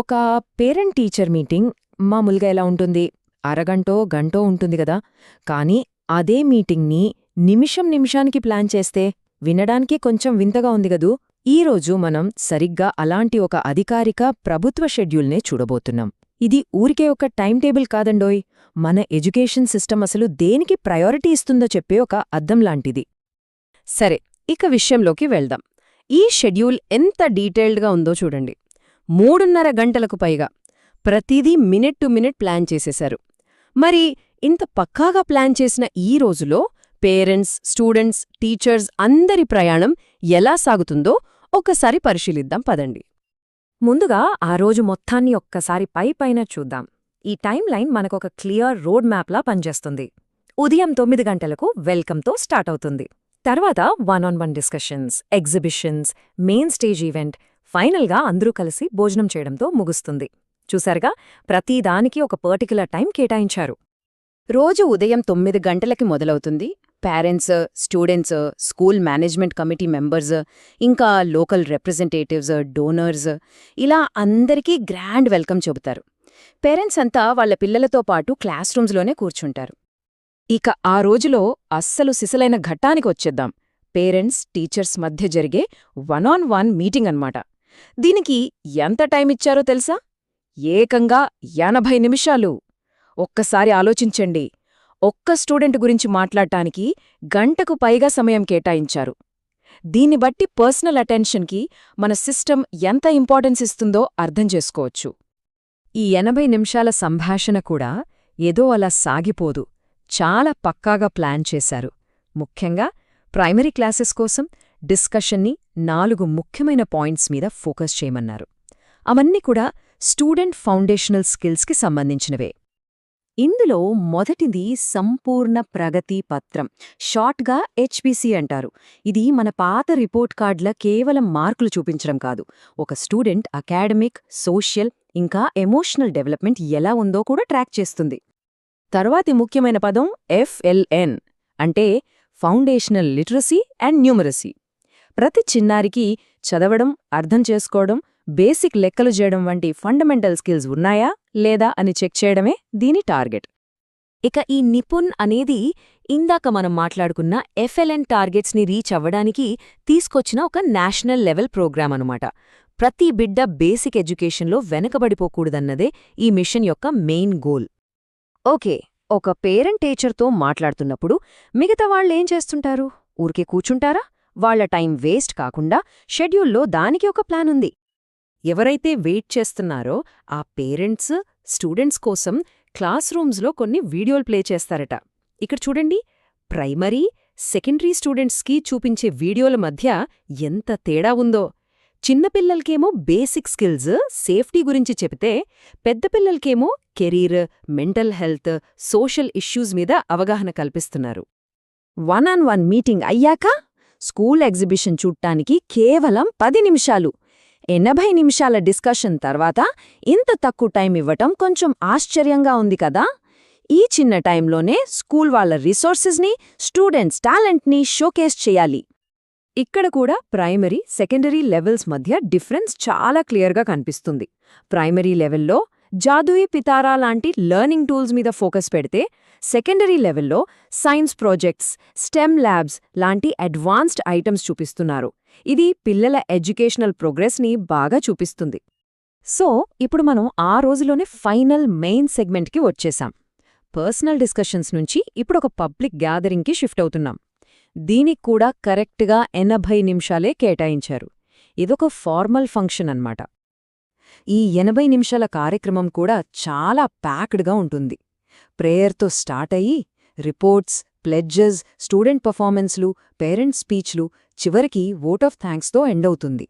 ఒక parent teacher meeting మామూలుగా ఎలా ఉంటుంది? అరగంటో గంటో ఉంటుంది గదా కానీ అదే మీటింగ్ని నిమిషం నిమిషానికి ప్లాన్ చేస్తే వినడానికి కొంచెం వింతగా ఉంది గదూ ఈరోజు మనం సరిగ్గా అలాంటి ఒక అధికారిక ప్రభుత్వ షెడ్యూల్నే చూడబోతున్నాం. ఇది ఊరికే ఒక టైం టేబుల్ కాదండోయ్. మన ఎడ్యుకేషన్ సిస్టమ్ అసలు దేనికి ప్రయారిటీ ఇస్తుందో చెప్పే ఒక అద్దం లాంటిది. సరే ఇక విషయంలోకి వెళ్దాం. ఈ షెడ్యూల్ ఎంత డీటెయిల్డ్గా ఉందో చూడండి. మూడున్నర గంటలకు పైగా ప్రతిదీ మినిట్ టు మినిట్ ప్లాన్ చేసేశారు. మరి ఇంత పక్కాగా ప్లాన్ చేసిన ఈ రోజులో పేరెంట్స్ స్టూడెంట్స్ టీచర్స్ అందరి ప్రయాణం ఎలా సాగుతుందో ఒకసారి పరిశీలిద్దాం పదండి. ముందుగా ఆ రోజు మొత్తాన్ని ఒక్కసారి పై పైన చూద్దాం. ఈ టైం లైన్ మనకొక క్లియర్ రోడ్ మ్యాప్లా పనిచేస్తుంది. ఉదయం తొమ్మిది గంటలకు వెల్కమ్తో స్టార్ట్ అవుతుంది. తర్వాత one on one discussions exhibitions main stage event ఫైనల్గా అందరూ కలిసి భోజనం చేయడంతో ముగుస్తుంది. చూశారుగా ప్రతిదానికి ఒక పర్టికులర్ టైం కేటాయించారు. రోజు ఉదయం తొమ్మిది గంటలకి మొదలవుతుంది. Parents students school management committee members ఇంకా లోకల్ రిప్రజెంటేటివ్స్ డోనర్స్ ఇలా అందరికీ గ్రాండ్ వెల్కమ్ చెబుతారు. పేరెంట్స్ అంతా వాళ్ళ పిల్లలతో పాటు క్లాస్ రూమ్స్లోనే కూర్చుంటారు. ఇక ఆ రోజులో అస్సలు సిసలైన ఘట్టానికి వచ్చేద్దాం. పేరెంట్స్ టీచర్స్ మధ్య జరిగే వన్ ఆన్ వన్ మీటింగ్ అన్నమాట. దీనికి ఎంత టైం ఇచ్చారో తెలుసా? ఏకంగా ఎనభై నిమిషాలు. ఒక్కసారి ఆలోచించండి. ఒక్క స్టూడెంట్ గురించి మాట్లాడటానికి గంటకు పైగా సమయం కేటాయించారు. దీన్ని బట్టి పర్సనల్ అటెన్షన్కి మన సిస్టమ్ ఎంత ఇంపార్టెన్స్ ఇస్తుందో అర్థం చేసుకోవచ్చు. ఈ ఎనభై నిమిషాల సంభాషణ కూడా ఏదో అలా సాగిపోదు. చాలా పక్కాగా ప్లాన్ చేశారు. ముఖ్యంగా ప్రైమరీ క్లాసెస్ కోసం డిస్కషన్ని నాలుగు ముఖ్యమైన పాయింట్స్ మీద ఫోకస్ చేయమన్నారు. అవన్నీ కూడా స్టూడెంట్ ఫౌండేషనల్ స్కిల్స్కి సంబంధించినవే. ఇందులో మొదటిది సంపూర్ణ ప్రగతి పత్రం షార్ట్గా హెచ్పిసి అంటారు. ఇది మన పాత రిపోర్ట్ కార్డుల కేవలం మార్కులు చూపించడం కాదు. ఒక స్టూడెంట్ అకాడమిక్ సోషల్ ఇంకా ఎమోషనల్ డెవలప్మెంట్ ఎలా ఉందో కూడా ట్రాక్ చేస్తుంది. తర్వాతి ముఖ్యమైన పదం ఎఫ్ఎల్ఎన్ అంటే ఫౌండేషనల్ లిటరసీ అండ్ న్యూమరసీ. ప్రతి చిన్నారికి చదవడం అర్థం చేసుకోవడం బేసిక్ లెక్కలు చేయడం వంటి ఫండమెంటల్ స్కిల్స్ ఉన్నాయా లేదా అని చెక్ చేయడమే దీని టార్గెట్. ఇక ఈ నిపుణ్ అనేది ఇందాక మనం మాట్లాడుకున్న ఎఫ్ఎల్ఎన్ టార్గెట్స్ని రీచ్ అవ్వడానికి తీసుకొచ్చిన ఒక నేషనల్ లెవెల్ ప్రోగ్రాం అనమాట ప్రతి బిడ్డ బేసిక్ ఎడ్యుకేషన్లో వెనకబడిపోకూడదన్నదే ఈ మిషన్ యొక్క మెయిన్ గోల్. ఓకే ఒక పేరెంట్ టీచర్తో మాట్లాడుతున్నప్పుడు మిగతా వాళ్ళేం చేస్తుంటారు? ఊరికే కూర్చుంటారా? వాళ్ళ టైం వేస్ట్ కాకుండా షెడ్యూల్లో దానికి ఒక ప్లాన్ ఉంది. ఎవరైతే వెయిట్ చేస్తున్నారో ఆ పేరెంట్స్ స్టూడెంట్స్ కోసం క్లాస్ రూమ్స్లో కొన్ని వీడియోలు ప్లే చేస్తారట. ఇక్కడ చూడండి ప్రైమరీ సెకండరీ స్టూడెంట్స్కి చూపించే వీడియోల మధ్య ఎంత తేడా ఉందో. చిన్నపిల్లలకేమో బేసిక్ స్కిల్స్ సేఫ్టీ గురించి చెబితే పెద్ద పిల్లలకేమో career mental health social issues మీద అవగాహన కల్పిస్తున్నారు. వన్ ఆన్ వన్ మీటింగ్ అయ్యాక స్కూల్ ఎగ్జిబిషన్ చూడ్టానికి కేవలం పది నిమిషాలు. ఎనభై నిమిషాల డిస్కషన్ తర్వాత ఇంత తక్కువ టైం ఇవ్వటం కొంచెం ఆశ్చర్యంగా ఉంది కదా? ఈ చిన్న టైంలోనే స్కూల్ వాళ్ళ రిసోర్సెస్ని స్టూడెంట్స్ టాలెంట్ని షోకేస్ చేయాలి. ఇక్కడ కూడా ప్రైమరీ సెకండరీ లెవెల్స్ మధ్య డిఫరెన్స్ చాలా క్లియర్గా కనిపిస్తుంది. ప్రైమరీ లెవెల్లో జాదుయి పితారా లాంటి లెర్నింగ్ టూల్స్ మీద ఫోకస్ పెడితే సెకండరీ లెవెల్లో సైన్స్ ప్రాజెక్ట్స్ స్టెమ్ ల్యాబ్స్ లాంటి అడ్వాన్స్డ్ ఐటమ్స్ చూపిస్తున్నారు. ఇది పిల్లల ఎడ్యుకేషనల్ ప్రోగ్రెస్ని బాగా చూపిస్తుంది. సో ఇప్పుడు మనం ఆ రోజులోనే ఫైనల్ మెయిన్ సెగ్మెంట్కి వచ్చేసాం. పర్సనల్ డిస్కషన్స్ నుంచి ఇప్పుడు ఒక పబ్లిక్ గ్యాదరింగ్కి షిఫ్ట్ అవుతున్నాం. దీనికి కూడా కరెక్ట్గా ఎనభై నిమిషాలే కేటాయించారు. ఇదొక ఫార్మల్ ఫంక్షన్ అన్నమాట. ఈ ఎనభై నిమిషాల కార్యక్రమం కూడా చాలా ప్యాక్డ్గా ఉంటుంది. ప్రేయర్తో స్టార్ట్ అయ్యి రిపోర్ట్స్ ప్లెడ్జెస్ స్టూడెంట్ పర్ఫార్మెన్స్లు పేరెంట్స్ స్పీచ్లు చివరికి ఓట్ ఆఫ్ థ్యాంక్స్తో ఎండవుతుంది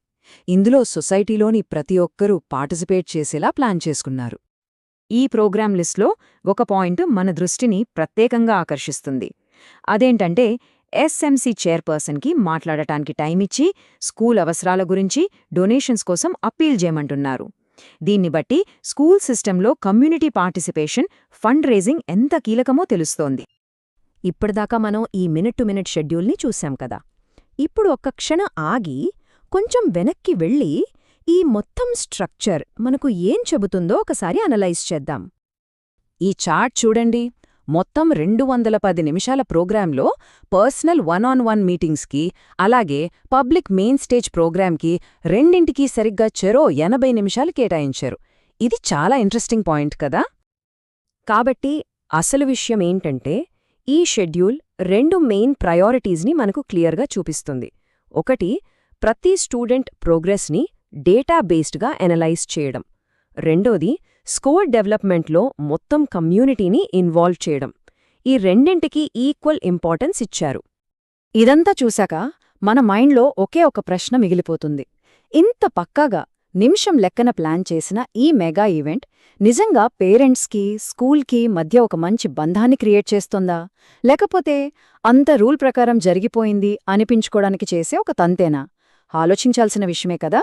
ఇందులో సొసైటీలోని ప్రతి ఒక్కరూ పార్టిసిపేట్ చేసేలా ప్లాన్ చేసుకున్నారు. ఈ ప్రోగ్రాం లిస్ట్లో ఒక పాయింట్ మన దృష్టిని ప్రత్యేకంగా ఆకర్షిస్తుంది. అదేంటంటే ఎస్ఎంసీ చైర్పర్సన్కి మాట్లాడటానికి టైమిచ్చి స్కూల్ అవసరాల గురించి డొనేషన్స్ కోసం అప్పీల్ చేయమంటున్నారు. దీన్ని బట్టి స్కూల్ సిస్టంలో కమ్యూనిటీ పార్టిసిపేషన్ ఫండ్ రేజింగ్ ఎంత కీలకమో తెలుస్తోంది. ఇప్పటిదాకా మనం ఈ మినిట్ టు మినిట్ షెడ్యూల్ని చూశాం కదా. ఇప్పుడు ఒక్క క్షణం ఆగి కొంచెం వెనక్కి వెళ్ళి ఈ మొత్తం స్ట్రక్చర్ మనకు ఏం చెబుతుందో ఒకసారి అనలైజ్ చేద్దాం. ఈ చార్ట్ చూడండి. మొత్తం రెండు వందల పది నిమిషాల ప్రోగ్రాంలో పర్సనల్ వన్ ఆన్ వన్ మీటింగ్స్కి అలాగే పబ్లిక్ మెయిన్ స్టేజ్ ప్రోగ్రాంకి రెండింటికి సరిగ్గా చెరో ఎనభై నిమిషాలు కేటాయించారు. ఇది చాలా ఇంట్రెస్టింగ్ పాయింట్ కదా? కాబట్టి అసలు విషయం ఏంటంటే ఈ షెడ్యూల్ రెండు మెయిన్ ప్రయారిటీస్ని మనకు క్లియర్గా చూపిస్తుంది. ఒకటి ప్రతి స్టూడెంట్ ప్రోగ్రెస్ని డేటా బేస్డ్గా ఎనలైజ్ చేయడం. రెండోది స్కోర్ డెవలప్మెంట్లో మొత్తం కమ్యూనిటీని ఇన్వాల్వ్ చేయడం. ఈ రెండింటికి ఈక్వల్ ఇంపార్టెన్స్ ఇచ్చారు. ఇదంతా చూశాక మన మైండ్లో ఒకే ఒక ప్రశ్న మిగిలిపోతుంది. ఇంత పక్కాగా నిమిషం లెక్కన ప్లాన్ చేసిన ఈ మెగా ఈవెంట్ నిజంగా పేరెంట్స్కి స్కూల్కి మధ్య ఒక మంచి బంధాన్ని క్రియేట్ చేస్తుందా? లేకపోతే అంత రూల్ ప్రకారం జరిగిపోయింది అనిపించుకోడానికి చేసే ఒక తంతేనా? ఆలోచించాల్సిన విషయమే కదా.